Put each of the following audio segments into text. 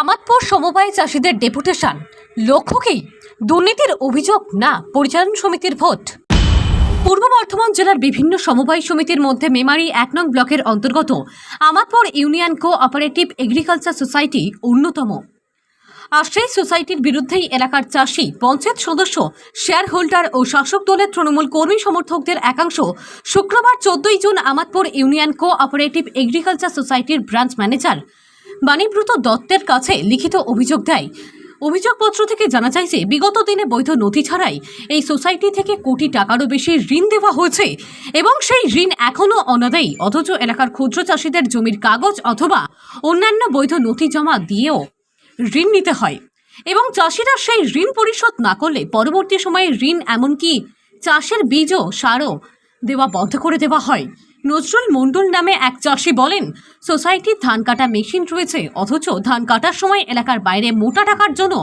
আমাদপুর সমবায় চাষিদের ডেপুটেশন। লক্ষ্য কি? দুর্নীতির অভিযোগ না, পরিচালন সমিতির ভোট। পূর্ব বর্ধমান জেলার বিভিন্ন সমবায় সমিতির মধ্যে মেমারি এক নং ব্লকের অন্তর্গত Amadpur union cooperative agriculture society অন্যতম। আর সেই সোসাইটির বিরুদ্ধেই এলাকার চাষি, পঞ্চায়েত সদস্য শেয়ার হোল্ডার ও শাসক দলের তৃণমূল কর্মী সমর্থকদের একাংশ শুক্রবার চোদ্দই June Amadpur union cooperative agriculture সোসাইটির ব্রাঞ্চ ম্যানেজার বাণীব্রত দত্তের কাছে লিখিত অভিযোগ দেয়। অভিযোগপত্র থেকে জানা যায় যে, বিগত দিনে বৈধ নথি ছাড়াই এই সোসাইটি থেকে কোটি টাকারও বেশি ঋণ দেওয়া হয়েছে এবং সেই ঋণ এখনও অনাদায়ী, অথচ এলাকার ক্ষুদ্র চাষিদের জমির কাগজ অথবা অন্যান্য বৈধ নথি জমা দিয়েও ঋণ নিতে হয়। এবং চাষিরা সেই ঋণ পরিশোধ না করলে পরবর্তী সময়ে ঋণ এমনকি চাষের বীজও সারও দেওয়া বন্ধ করে দেওয়া হয়। নজরুল মণ্ডল নামে এক চাষি বলেন, সোসাইটির ধান কাটা মেশিন রয়েছে, অথচ ধান কাটার সময় এলাকার বাইরে মোটা টাকার জন্য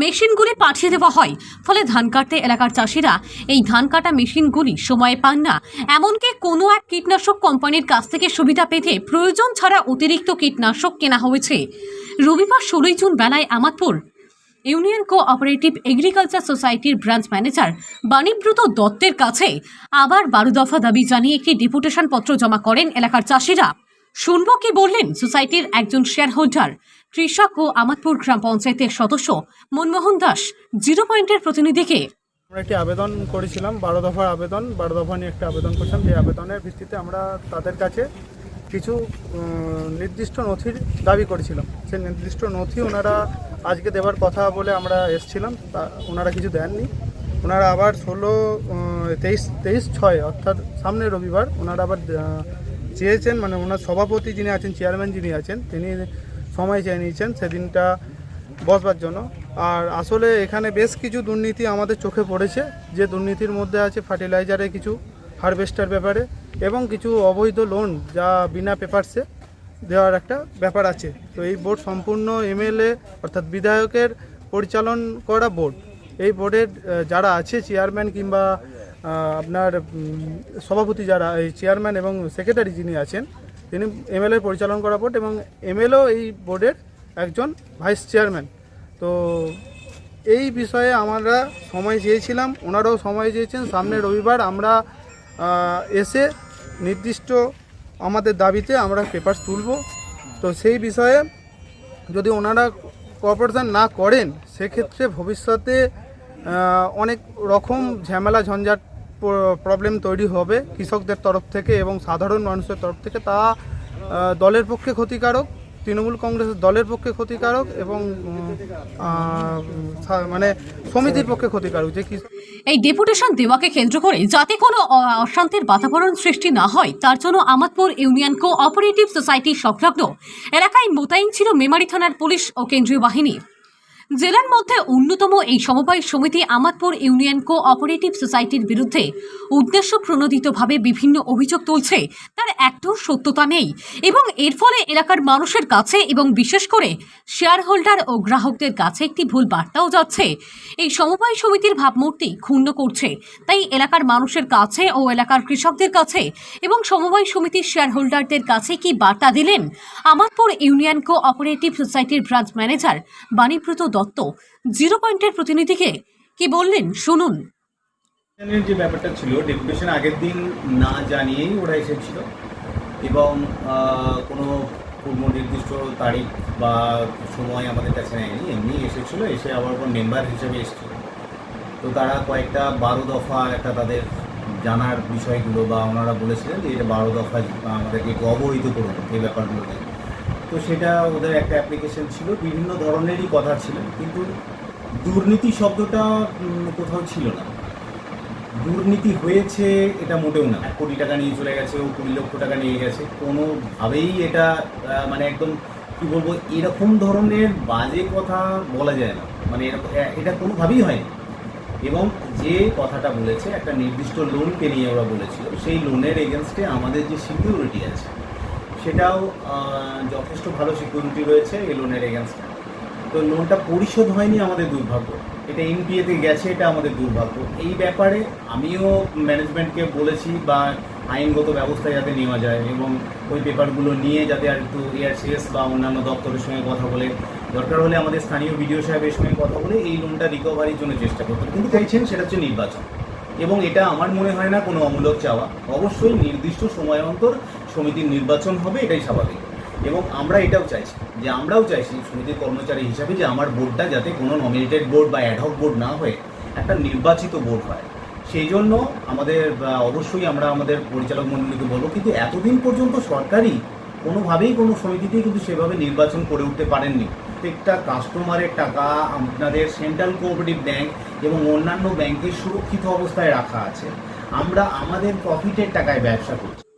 মেশিনগুলি পাঠিয়ে দেওয়া হয়। ফলে ধান কাটতে এলাকার চাষিরা এই ধান কাটা মেশিনগুলি সময়ে পান না। এমনকি কোনো এক কীটনাশক কোম্পানির কাছ থেকে সুবিধা পেতে প্রয়োজন ছাড়া অতিরিক্ত কীটনাশক কেনা হয়েছে। রবিবার ষোলোই জুন বেলায় Amadpur union cooperative agriculture সোসাইটির ব্রাঞ্চ ম্যানেজার বাণীব্রত দত্তের কাছে আবার বারো দফা দাবি জানিয়ে একটি ডেপুটেশন পত্র জমা করেন এলাকার চাষিরা। শুনব কি বললেন সোসাইটির একজন শেয়ার হোল্ডার কৃষক ও আমাদপুর গ্রাম পঞ্চায়েতের সদস্য মনমোহন দাস। জিরো পয়েন্টের প্রতিনিধিকে আমরা একটি আবেদন করেছিলাম, বারো দফার আবেদন, বারো দফা নিয়ে একটা আবেদন করেছিলাম। যে আবেদনের ভিত্তিতে আমরা তাদের কাছে কিছু নির্দিষ্ট নথির দাবি করেছিলাম। সেই নির্দিষ্ট নথি ওনারা আজকে দেওয়ার কথা বলে আমরা এসছিলাম, তা ওনারা কিছু দেননি। ওনারা আবার ষোলো তেইশ তেইশ ছয়, অর্থাৎ সামনে রবিবার, ওনারা আবার চেয়েছেন মানে ওনার সভাপতি যিনি আছেন, চেয়ারম্যান যিনি আছেন, তিনি সময় চেয়ে নিয়েছেন সেদিনটা বসবার জন্য। আর আসলে এখানে বেশ কিছু দুর্নীতি আমাদের চোখে পড়েছে, যে দুর্নীতির মধ্যে আছে ফার্টিলাইজারে কিছু হারভেস্টার ব্যাপারে এবং কিছু অবৈধ লোন যা বিনা পেপারসে দেওয়ার একটা ব্যাপার আছে। তো এই বোর্ড সম্পূর্ণ এমএলএ অর্থাৎ বিধায়কের পরিচালন করা বোর্ড। এই বোর্ডের যারা আছে চেয়ারম্যান কিংবা আপনার সভাপতি যারা, এই চেয়ারম্যান এবং সেক্রেটারি যিনি আছেন, তিনি এমএলএ পরিচালন করা বোর্ড এবং এমএলও এই বোর্ডের একজন ভাইস চেয়ারম্যান। তো এই বিষয়ে আমরা সময় চেয়েছিলাম, ওনারাও সময় চেয়েছেন। সামনে রবিবার আমরা এসে নির্দিষ্ট আমাদের দাবিতে আমরা পেপার তুলব। তো সেই বিষয়ে যদি ওনারা কোঅপারেশান না করেন, সেক্ষেত্রে ভবিষ্যতে অনেক রকম ঝামেলা, ঝঞ্ঝাট প্রবলেম তৈরি হবে কৃষকদের তরফ থেকে এবং সাধারণ মানুষের তরফ থেকে। তা দলের পক্ষে ক্ষতিকারক। তৃণমূল কংগ্রেসের দলের পক্ষে ক্ষতিকারক এবং মানে সমিতির পক্ষে ক্ষতিকারক, যে এই ডেপুটেশন দেওয়াকে কেন্দ্র করে যাতে কোনো অশান্তির বাতাবরণ সৃষ্টি না হয়, তার জন্য Amadpur union cooperative society সংলগ্ন এলাকায় মোতায়েন ছিল মেমারি থানার পুলিশ ও কেন্দ্রীয় বাহিনী। জেলার মধ্যে অন্যতম এই সমবায় সমিতি আমাদপুর ইউনিয়ন কো অপারেটিভ সোসাইটির বিরুদ্ধে উদ্দেশ্য প্রণোদিতভাবে বিভিন্ন অভিযোগ তুলছে, তার একটাও সত্যতা নেই এবং এর ফলে এলাকার মানুষের কাছে এবং বিশেষ করে শেয়ার হোল্ডার ও গ্রাহকদের কাছে একটি ভুল বার্তাও যাচ্ছে। এই সমবায় সমিতির ভাবমূর্তি ক্ষুণ্ণ করছে, তাই এলাকার মানুষের কাছে ও এলাকার কৃষকদের কাছে এবং সমবায় সমিতির শেয়ার হোল্ডারদের কাছে কি বার্তা দিলেন? আমাদপুর ইউনিয়ন কো অপারেটিভ সোসাইটির branch manager Banibrata Dutta. Zero পয়েন্টের প্রতিনিধিকে কি বললেন? শুনুন। যে ব্যাপারটা ছিল, ডেপুটেশন আগের দিন না জানিয়েই ওরা এসেছিল এবং কোনো পূর্ব নির্দিষ্ট তারিখ বা সময় আমাদের কাছে নেয়নি। এমনি এসেছিল, এসে আবার কোনো মেম্বার হিসেবে এসেছিল। তো তারা কয়েকটা বারো দফা একটা তাদের জানার বিষয়গুলো বা ওনারা বলেছিলেন যে এটা বারো দফা, আমাদেরকে একটু অবহিত করুন এই ব্যাপারগুলোতে তো সেটা ওদের একটা অ্যাপ্লিকেশন ছিল। বিভিন্ন ধরনেরই কথা ছিল, কিন্তু দুর্নীতি শব্দটা কোথাও ছিল না। দুর্নীতি হয়েছে এটা মোটেও না। এক কোটি টাকা নিয়ে চলে গেছে, ও কুড়ি লক্ষ টাকা নিয়ে গেছে। কোনোভাবেই এটা মানে একদম, কি বলব, এরকম ধরনের বাজে কথা বলা যায় না। মানে এটা কোনোভাবেই হয়নি। এবং যে কথাটা বলেছে, একটা নির্দিষ্ট লোনকে নিয়ে ওরা বলেছিল, সেই লোনের এগেনস্টে আমাদের যে সিকিউরিটি আছে সেটাও যথেষ্ট ভালো সিকিউরিটি রয়েছে এই লোনের এগেনস্টে তো লোনটা পরিশোধ হয়নি আমাদের দুর্ভাগ্য। এটা এনপিএতে গেছে, এটা আমাদের দুর্ভাগ্য। এই ব্যাপারে আমিও ম্যানেজমেন্টকে বলেছি বা আইনগত ব্যবস্থা যাতে নেওয়া যায় এবং ওই পেপারগুলো নিয়ে যাতে আর একটু এআরসিএস বা অন্যান্য দপ্তরের সঙ্গে কথা বলে, দরকার হলে আমাদের স্থানীয় বিডিও সাহেবের সঙ্গে কথা বলে এই লোনটা রিকভারির জন্য চেষ্টা করতে কিন্তু চাইছেন সেটা হচ্ছে নির্বাচন। এবং এটা আমার মনে হয় না কোনো অমূলক চাওয়া। অবশ্যই নির্দিষ্ট সময় অন্তর সমিতির নির্বাচন হবে, এটাই স্বাভাবিক। এবং আমরা এটাও চাইছি যে আমরাও চাইছি সমিতির কর্মচারী হিসাবে যে আমার বোর্ডটা যাতে কোনো নমিনেটেড বোর্ড বা অ্যাডহক বোর্ড না হয়ে একটা নির্বাচিত বোর্ড হয়। সেই জন্য আমাদের অবশ্যই আমরা আমাদের পরিচালক মণ্ডলীকে বলব, কিন্তু এতদিন পর্যন্ত সরকারি কোনোভাবেই কোনো সমিতিতেই কিন্তু সেভাবে নির্বাচন করে উঠতে পারেননি। প্রত্যেকটা কাস্টমারের টাকা আপনাদের সেন্ট্রাল কোঅপারেটিভ ব্যাংক এবং অন্যান্য ব্যাংকের সুরক্ষিত অবস্থায় রাখা আছে। আমরা আমাদের প্রফিটের টাকায় ব্যবসা করছি।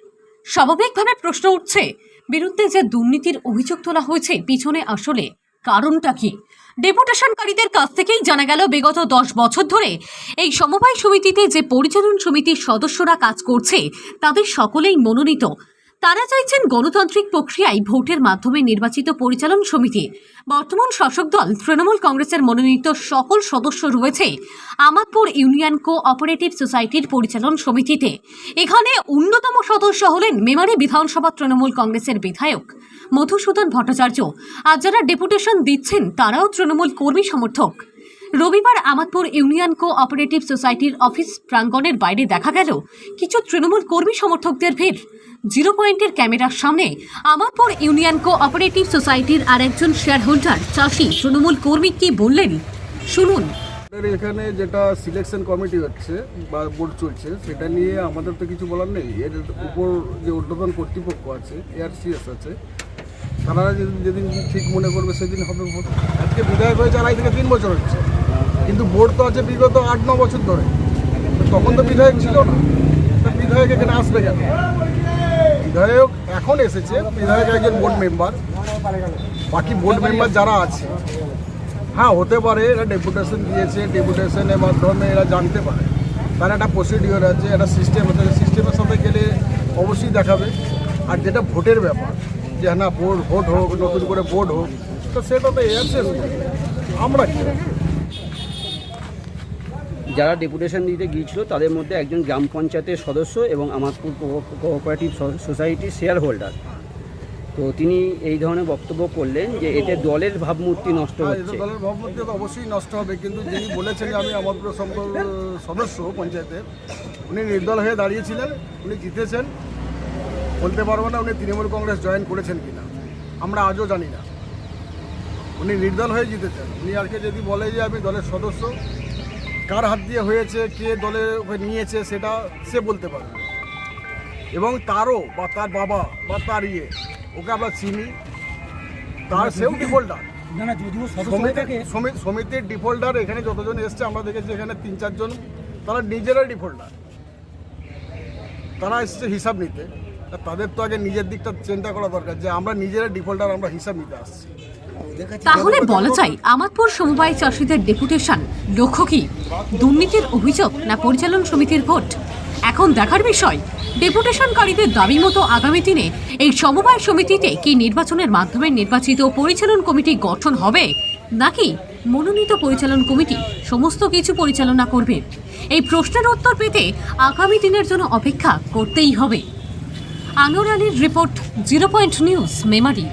স্বাভাবিকভাবে প্রশ্ন উঠছে, বিরুদ্ধে যে দুর্নীতির অভিযোগ তোলা হয়েছে, পিছনে আসলে কারণটা কি? ডেপুটেশনকারীদের কাছ থেকেই জানা গেল, বিগত দশ বছর ধরে এই সমবায় সমিতিতে যে পরিচালন সমিতির সদস্যরা কাজ করছে, তাদের সকলেই মনোনীত। তারা চাইছেন গণতান্ত্রিক প্রক্রিয়ায় ভোটের মাধ্যমে নির্বাচিত পরিচালন সমিতি। বর্তমান শাসক দল, তৃণমূল কংগ্রেসের মনোনীত সকল সদস্য রয়েছে আমাদপুর ইউনিয়ন কো অপারেটিভ সোসাইটির পরিচালন সমিতিতে। এখানে অন্যতম সদস্য হলেন মেমারি বিধানসভা তৃণমূল কংগ্রেসের বিধায়ক মধুসূদন ভট্টাচার্য। আর যারা ডেপুটেশন দিচ্ছেন, তারাও তৃণমূল কর্মী সমর্থক। রবিবার আমাদপুর ইউনিয়ন কো অপারেটিভ সোসাইটির অফিস প্রাঙ্গণের বাইরে দেখা গেল, কিছু তৃণমূল কর্মী সমর্থকদের ভিড়। জিরো পয়েন্টের ক্যামেরার সামনে আমাদপুর ইউনিয়ন কো অপারেটিভ সোসাইটির আরেকজন শেয়ার হোল্ডার চাষি তৃণমূল কর্মী কি বললেন? শুনুন। এখানে যেটা সিলেকশন কমিটি হচ্ছে বা বোর্ড চলছে, সেটা নিয়ে আমাদের তো কিছু বলার নেই। এর উপর যে ঊর্ধ্বতন কর্তৃপক্ষ আছে এআরসিএস আছে, তারা যেদিন ঠিক মনে করবে সেদিন হবে ভোট। আজকে বিধায়ক হয়েছে আড়াই থেকে তিন বছর হচ্ছে। কিন্তু বোর্ড তো আছে বিগত আট ন বছর ধরে। তখন তো বিধায়ক ছিল না। বিধায়ক এখানে আসবে কেন? বিধায়ক এখন এসেছে, বিধায়ক একজন বোর্ড মেম্বার বাকি বোর্ড মেম্বার যারা আছে হ্যাঁ হতে পারে, এরা ডেপুটেশন দিয়েছে ডেপুটেশনের মাধ্যমে এরা জানতে পারে। তার একটা প্রসিডিওর আছে, একটা সিস্টেম আছে সিস্টেমের সাথে গেলে অবশ্যই দেখাবে। আর যেটা ভোটের ব্যাপার, যে না ভোট ভোট হোক, নতুন করে ভোট হোক, তো সেটা তো এয়ারসেস আমরা কি? যারা ডেপুটেশন দিতে গিয়েছিল তাদের মধ্যে একজন গ্রাম পঞ্চায়েতের সদস্য এবং আমাদপুর কোঅপারেটিভ সোসাইটির শেয়ার হোল্ডার তো তিনি এই ধরনের বক্তব্য করলেন যে এতে দলের ভাবমূর্তি নষ্ট আর হচ্ছে। দলের ভাবমূর্তি তো অবশ্যই নষ্ট হবে কিন্তু যিনি বলেছেন যে আমি আমার পুরো সদস্য পঞ্চায়েতের উনি নির্দল হয়ে দাঁড়িয়েছিলেন উনি জিতেছেন। বলতে পারব না উনি তৃণমূল কংগ্রেস জয়েন করেছেন কিনা। আমরা আজও জানি না। উনি নির্দল হয়ে জিতেছেন। উনি আজকে যদি বলে যে আমি দলের সদস্য কার হাত দিয়ে হয়েছে কে দলে ওকে নিয়েছে সেটা সে বলতে পারবে এবং তারও বা তার বাবা বা তার ইয়ে ওকে আমরা চিনি। তার সেও ডিফল্টার সমিতির ডিফল্টার এখানে যতজন এসছে আমরা দেখেছি এখানে তিন চারজন। তারা নিজেরাই ডিফল্টার তারা এসছে হিসাব নিতে। তাদের তো আগে নিজের দিকটা চিন্তা করা দরকার যে আমরা নিজেরা ডিফল্টার আমরা হিসাব নিতে আসছি। তাহলে বলা যায় আমাদপুর সমবায় চাষিদের ডেপুটেশন লক্ষ্য কি? দুর্নীতির অভিযোগ না পরিচালন সমিতির ভোট? এখন দেখার বিষয়, ডেপুটেশনকারীদের দাবি মতো আগামী দিনে এই সমবায় সমিতিতে কি নির্বাচনের মাধ্যমে নির্বাচিত পরিচালন কমিটি গঠন হবে? নাকি মনোনীত পরিচালন কমিটি সমস্ত কিছু পরিচালনা করবে? এই প্রশ্নের উত্তর পেতে আগামী দিনের জন্য অপেক্ষা করতেই হবে। আনোয়ার আলীর report, zero point news, Memari.